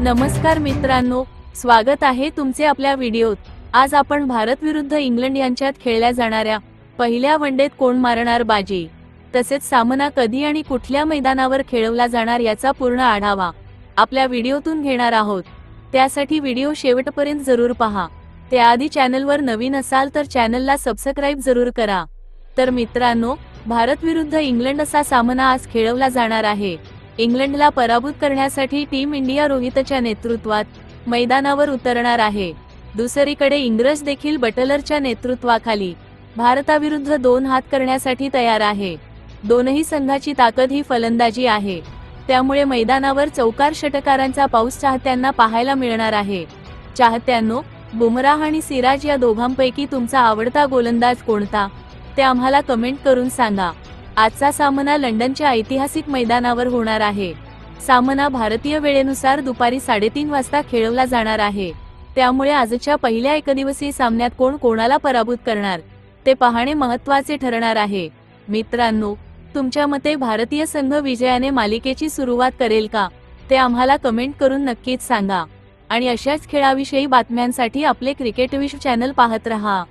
नमस्कार मित्रांनो स्वागत आहे तुमचे आपल्या व्हिडिओत. आज आपण भारत विरुद्ध इंग्लंड यांच्यात खेळल्या जाणाऱ्या पहिल्या वनडेत कोण मारणार बाजी? तसेच सामना कधी आणि कुठल्या मैदानावर खेळवला जाणार याचा पूर्ण आढावा आपल्या व्हिडिओतून घेणार आहोत. त्यासाठी व्हिडिओ शेवटपर्यंत जरूर पहा. त्याआधी चॅनलवर नवीन असाल तर चॅनलला सबस्क्राईब जरूर करा. तर मित्रांनो भारत विरुद्ध इंग्लंड असा सामना आज खेळवला जाणार आहे. इंग्लंडला पराभूत करण्यासाठी टीम इंडिया रोहितच्या नेतृत्वात मैदानावर उतरणार आहे. दुसरीकडे इंग्रज देखील बटलरच्या नेतृत्वाखाली भारताविरुद्ध दोन हात करण्यासाठी तयार आहे. दोनही संघाची ताकद ही फलंदाजी आहे. त्यामुळे मैदानावर चौकार षटकारांचा पाऊस चाहत्यांना पाहायला मिळणार आहे. चाहत्यांनो बुमराह आणि सिराज या दोघांपैकी तुमचा आवडता गोलंदाज कोणता? ते आम्हाला कमेंट करून सांगा. आजचा सामना लंडनच्या ऐतिहासिक मैदानावर होणार आहे. सामना भारतीय वेळेनुसार दुपारी साडेतीन वाजता खेळवला जाणार आहे. त्यामुळे आजच्या पहिल्या एकदिवसीय सामन्यात कोण कोणाला पराभूत करणार ते पाहणे महत्त्वाचे ठरणार आहे. मित्रांनो तुमच्या मते भारतीय संघ विजयाने मालिकेची सुरुवात करेल का ते आम्हाला कमेंट करून नक्कीच सांगा. आणि अशाच खेळाविषयी बातम्यांसाठी आपले क्रिकेट विश्व चॅनल पाहत रहा.